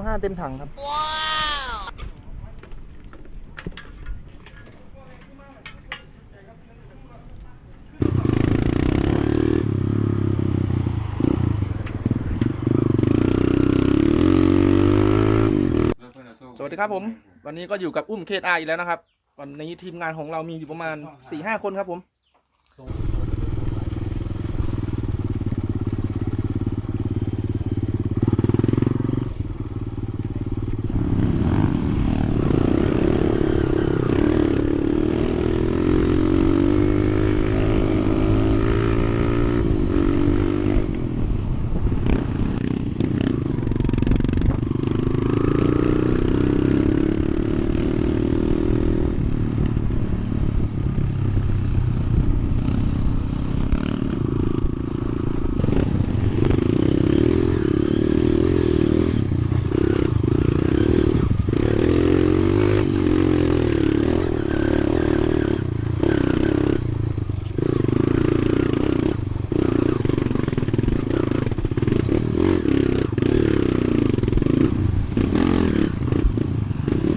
95เต็มถังครับสวัสดีครับผม วันนี้ก็อยู่กับอุ้มเคสไอีกแล้วนะครับ วันนี้ทีมงานของเรามีอยู่ประมาณ4-5คนครับผม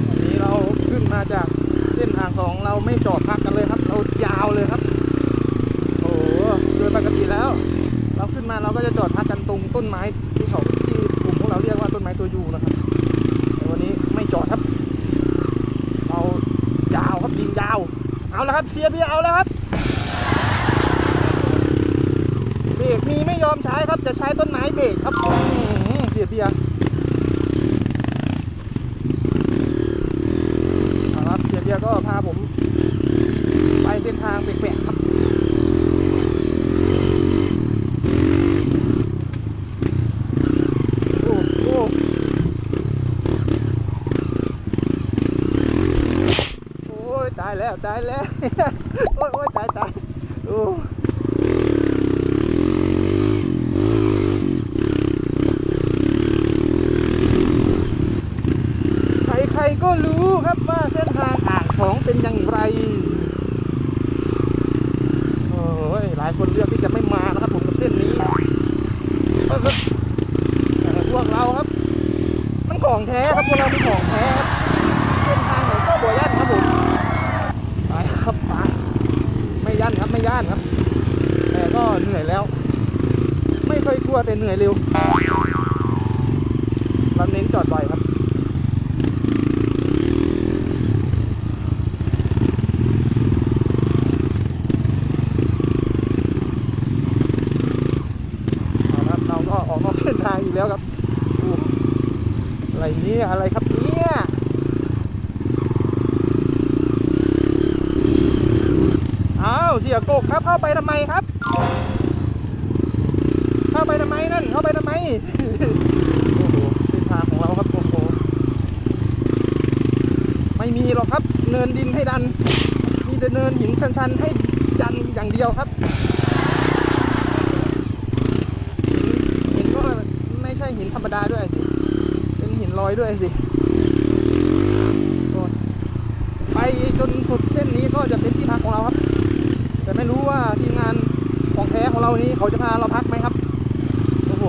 วันนี้เราขึ้นมาจากเส้นทางของเรา ไม่จอดพักกันเลยครับ เรายาวเลยครับ โอ้โหโดยปกติแล้ว เราขึ้นมาเราก็จะจอดพักกันตรงต้นไม้ที่เขาที่กลุ่มของเราเรียกว่าต้นไม้ตัวยูนะครับแต่วันนี้ไม่จอดครับ เรายาวครับยิงยาว เอาแล้วครับเชียร์เบียร์เอาแล้วครับเบรกมีไม่ยอมใช้ครับจะใช้ต้นไม้เบรกครับอื้อหือเสียเบียร์ เอาครับเสียเบียร์ก็พาผม ไป เส้นทางแปลกๆครับโอ้โอ้โอ้ยตายแล้วตายแล้ว โอ้ยโอ้ยตายตายโอ้ใครๆก็รู้ครับว่าเส้นทางอ่างของเป็นอย่างไร โอ้ยหลายคนเลือกที่จะไม่มานะครับผมกับเส้นนี้เออแต่พวกเราครับ มัน ของแท้ครับพวกเราเป็นของแท้เส้นทางไหนก็บ่ย่านครับผมไปครับไปไม่ย่านครับไม่ย่านครับ แต่ก็เหนื่อยแล้ว ไม่เคยกลัวแต่เหนื่อยเร็วเราเน้นจอดบ่อยครับเอาละครับเราก็ออกนอกเส้นทางอีกแล้วครับ อะไรเนี่ย อะไรครับเนี่ยอ้าวเสียโกกครับเข้าไปทำไมครับ เข้าไปทำไมนั่น เข้าไปทำไม โอ้โหเส้นทางของเราครับโอ้โหไม่มีหรอกครับ เนินดินให้ดัน มีแต่เนินหินชันๆให้ดันอย่างเดียวครับหินก็ไม่ใช่หินธรรมดาด้วย ลอยด้วยสิไปจนสุดเส้นนี้ก็จะเป็นที่พักของเราครับ แต่ไม่รู้ว่าทีมงานของแท้ของเรานี้เขาจะพาเราพักไหมครับโอ้โห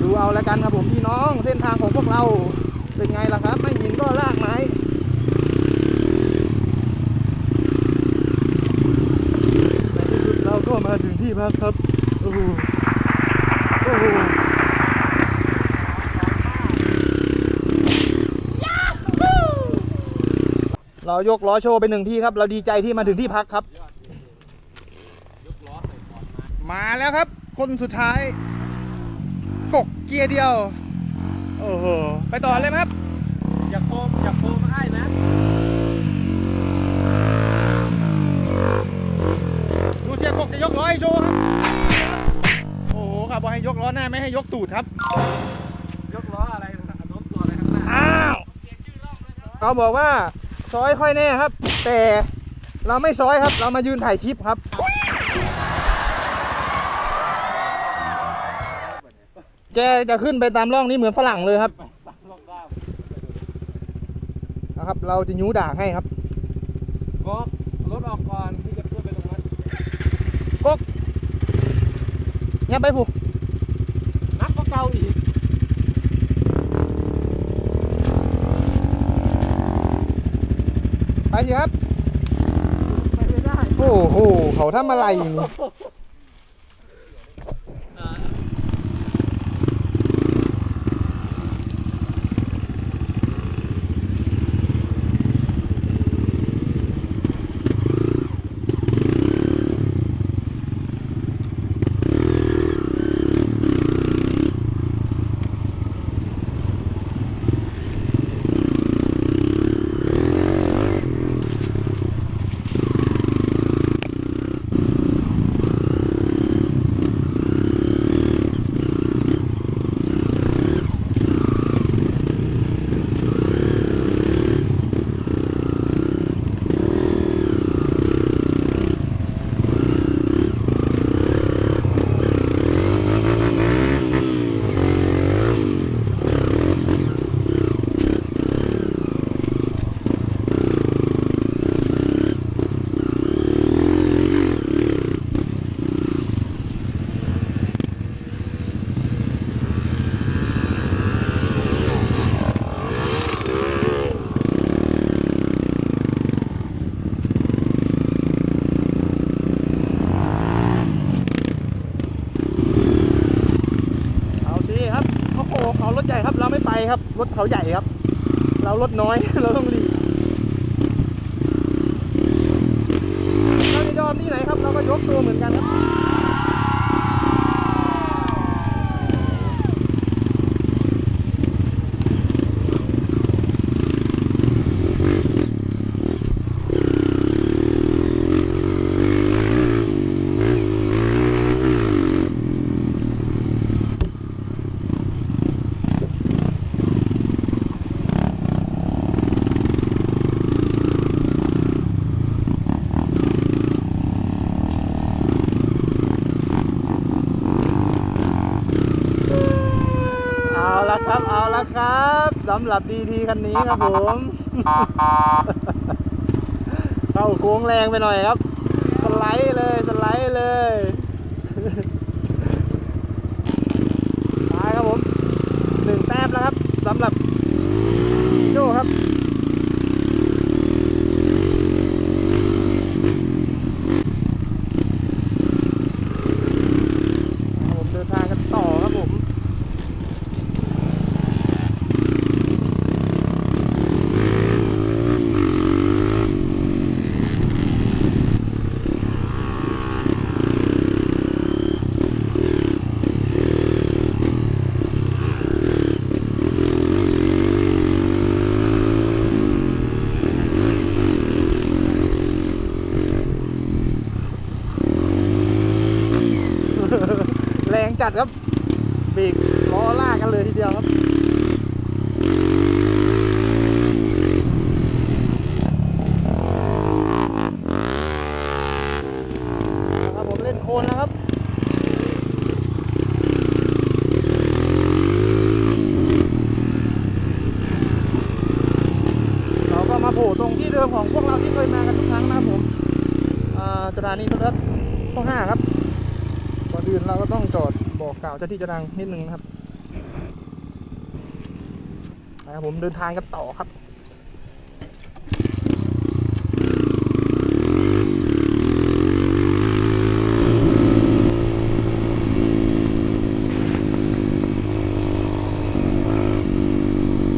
ดูเอาแล้วกันครับผมพี่น้องเส้นทางของพวกเราเป็นไงล่ะครับ ไม่หินก็ลากไม้ในที่สุดเราก็มาถึงที่พักครับ โอ้โหโอ้โห เรายกล้อโชว์ไปหนึ่งที่ครับ เราดีใจที่มาถึงที่พักครับ มาแล้วครับ คนสุดท้ายกกเกียร์เดียว โอ้โห ไปต่อเลยไหมครับ อยากโคมอยากโคมให้นะดูเสียกกจะยกล้อให้โชว์ครับ โอ้โหครับบอกให้ยกล้อหน้าไม่ให้ยกตูดครับ ยกล้ออะไรนะโน้มตัวอะไรข้างหน้าอ้าวเขาบอกว่า ซอยค่อยแน่ครับ แต่เราไม่ซอยครับ เรามายืนถ่ายคลิปครับ แกจะขึ้นไปตามร่องนี้เหมือนฝรั่งเลยครับลงด้ามนะครับ เราจะยูด่างให้ครับก็รถออกก่อนที่จะขึ้นไปตรงนั้นกกเงียบไปผูกนักก็เก่าอีก สิครับไปไม่ได้โอ้โหเขาทำอะไรนี่ เอาสิครับ โอ้โห เขารถใหญ่ครับ เราไม่ไปค รถเขาใหญ่ครับ เรารถน้อย เราต้องรีบเราจะยอมที่ไหนครับ เราก็ยกตัวเหมือนกันครับ เอาละครับ เอาละครับสำ หลับดีทีคันนี้ครับผม เข้าโค้งแรงไปหน่อยครับ สไลด์เลยสไลด์เลยไปครับผมหนึ่งแต้มแล้วครับสำหรับโจ้ครับ ครับผมเดินทางกันต่อครับผม แรง จัดครับเบรกล้อลากกันเลยทีเดียวครับครับผมเล่นโคนนะครับ เราก็มาโผล่ตรงที่เดิมของพวกเราที่เคยมากันทุกครั้งนะครับผมอ่าสถานีโทรทัศน์ข้อห้าครับ ก่อนอื่นเราก็ต้องจอดบอกก ล่าวเจ้าที่เจะดังนิดนึงนะครับนะครับผมเดินทางกันต่อครับ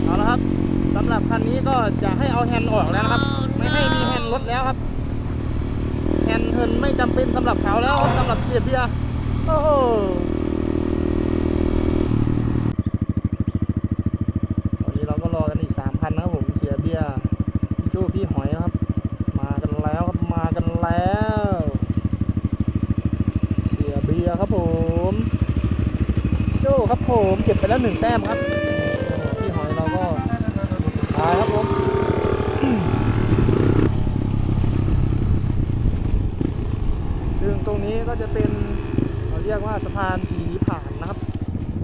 เอาละครับสำหรับคันนี้ก็จะให้เอาแฮนด์ออกแล้วนะครับ ไม่ให้มีแฮนด์รถแล้วครับ แฮนด์เทิร์นไม่จำเป็นสำหรับเขาแล้วครับสำหรับเสียเบียร์โอ้โหตอนนี้เราก็รอกันอีกสามพันนะครับผมเสียเบียร์พี่โจ้พี่หอยนะครับ มากันแล้วครับมากันแล้ว เสียเบียร์ครับผม โจ้ครับผมเก็บไปแล้วหนึ่งแต้มครับพี่หอยเราก็ตายครับผมซึ่งตรงนี้ก็จะเป็นเราเรียกว่าสะพานผีผ่านนะครับ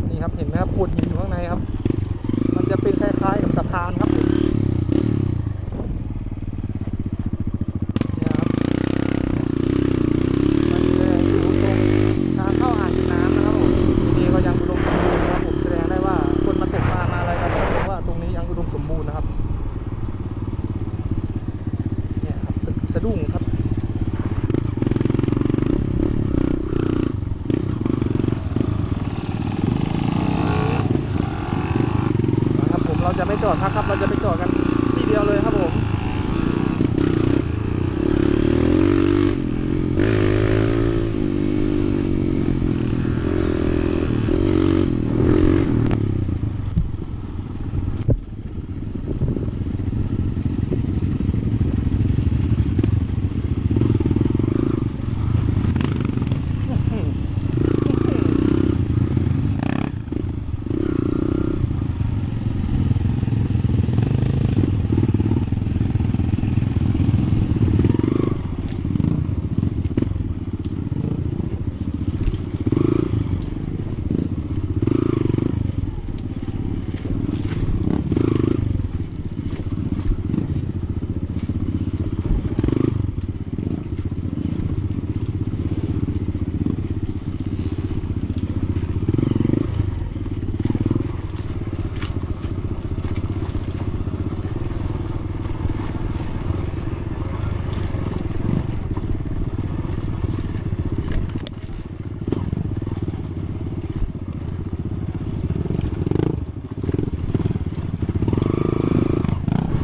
นี่ครับเห็นไหมครับปวดหินอยู่ข้างในครับ มันจะเป็นคล้ายๆกับสะพานครับผมเนี่ยครับมันจะอยู่ตรงทางเข้าอ่างเก็บน้ำนะครับผมทีนี้ก็ยังอุดมสมบูรณ์นะครับผมแสดงได้ว่าคนมาตกปลามาอะไรกันก็แสดงว่าตรงนี้ยังอุดมสมบูรณ์นะครับ จอดพักครับ เราจะไปจอดกันที่เดียวเลยครับผม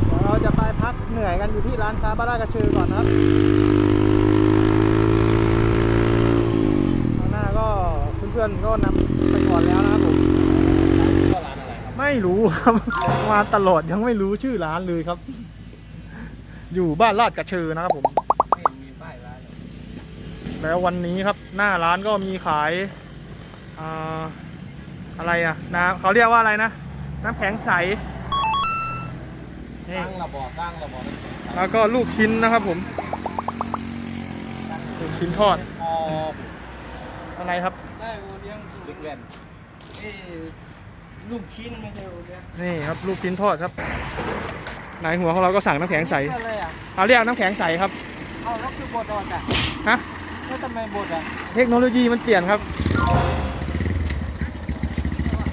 เดี๋ยวเราจะไปพักเหนื่อยกัน อยู่ที่ร้านค้าบ้านรากระชือก่อนนะครับข้างหน้าก็เพื่อนๆก็นำไปก่อนแล้วนะครับผมก็ร้านอะไรครับไม่รู้ครับ มาตลอดยังไม่รู้ชื่อร้านเลยครับ อยู่บ้านลาดกระเชอนะครับผมไม่เห็นมีป้ายร้านเลยแล้ววันนี้ครับหน้าร้านก็มีขายอ่าอะไรอะน้ำเขาเรียกว่าอะไรนะ น้ำแข็งใสนี่ตั้งระบอกตั้งระบอกน้ำ แข็งแล้วก็ลูกชิ้นนะครับผม ลูกชิ้นทอดอออะไรครับ ได้โอเลี้ยงบิ๊กแวนเอ้ลูกชิ้นไม่ใช่โอเลี้ยงนี่ครับลูกชิ้นทอดครับนายหัวของเราก็สั่งน้ำแข็งใสอะไรอะเขาเรียกน้ำแข็งใสครับเอาแล้วคือบดออกอะฮะแล้วทำไมบดอะเทคโนโลยีมันเปลี่ยนครับ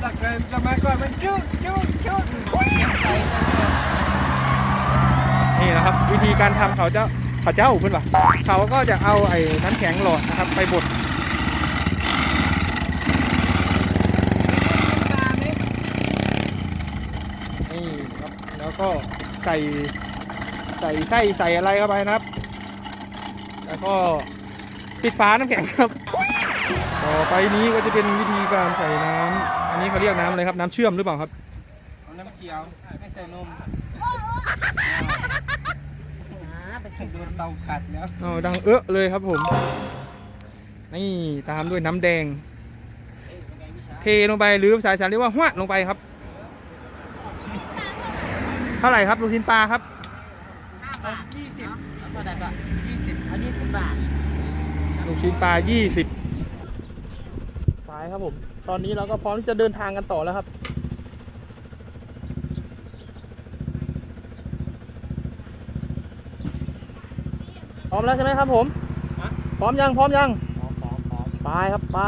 จากเดิมสมัยก่อนมันจุ๊กจุ๊กจุ๊กใส่ นี่นะครับ วิธีการทำเขาจะเขาเจ้าขึ้นปะเขาก็จะเอาไอ้น้ำแข็งหลอดนะครับ ไปบดนี่ครับแล้วก็ใส่ใส่ไส้ใส่อะไรเข้าไปนะครับ แล้วก็ปิดฝาน้ำแข็งครับ ต่อไปนี้ก็จะเป็นวิธีการใส่น้ำอันนี้เขาเรียกน้ำอะไรครับ น้ำเชื่อมหรือเปล่าครับ น้ำเขียว ไม่ใส่นม โดนเตาขัดแล้ว อ๋อดังเอะเลยครับผม นี่ตามด้วยน้ำแดง เทลงไปหรือภาษาอีสานเรียกว่าหวะลงไปครับ เท่าไหร่ครับลูกชิ้นปลาครับเอายี่สิบเท่าไหร่ก็ยี่สิบเอายี่สิบบาทลูกชิ้นปลา 20ไปครับผม ตอนนี้เราก็พร้อมที่จะเดินทางกันต่อแล้วครับ พร้อมแล้วใช่ไหมครับผม พร้อมยัง พร้อมยัง พร้อมพร้อมพร้อมไปครับไป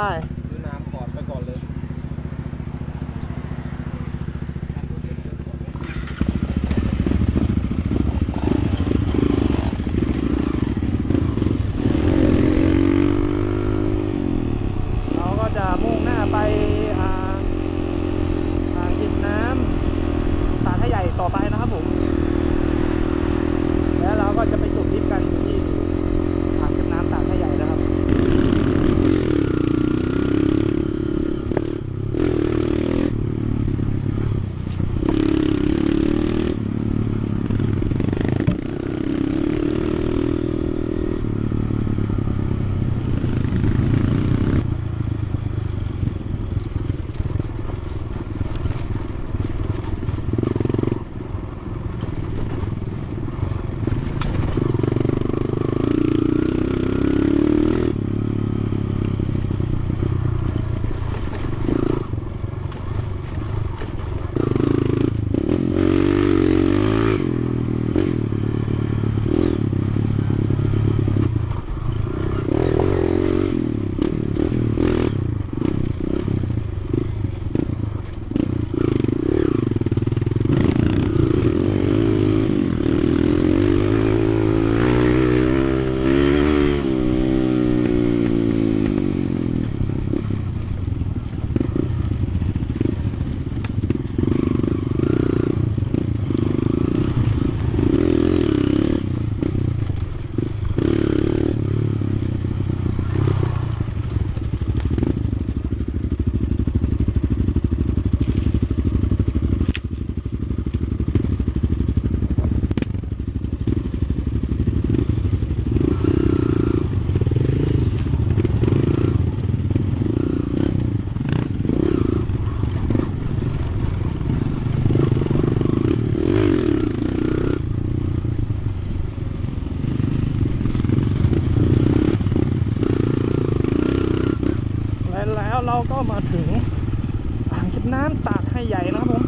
อ่างเก็บน้ำตากให้ใหญ่นะครับผม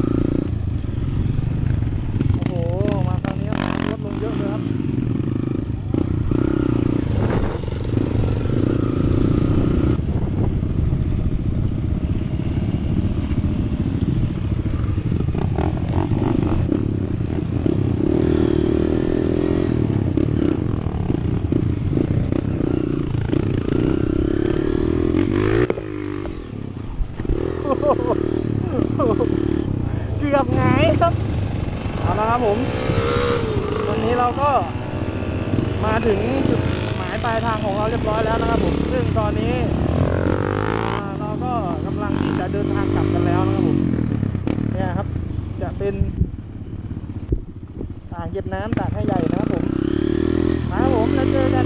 โอ้โห มาคราวนี้น้ำลดลงเยอะเลยครับ เกือบไงครับเอาละครับผม วันนี้เราก็มาถึงจุดหมายปลายทางของเราเรียบร้อยแล้วนะครับผม ซึ่งตอนนี้เราก็กำลังที่จะเดินทางกลับกันแล้วนะครับผมเนี่ยครับจะเป็นอ่างเก็บน้ำตากให้ใหญ่นะครับผมมาครับผมแล้วเจอกัน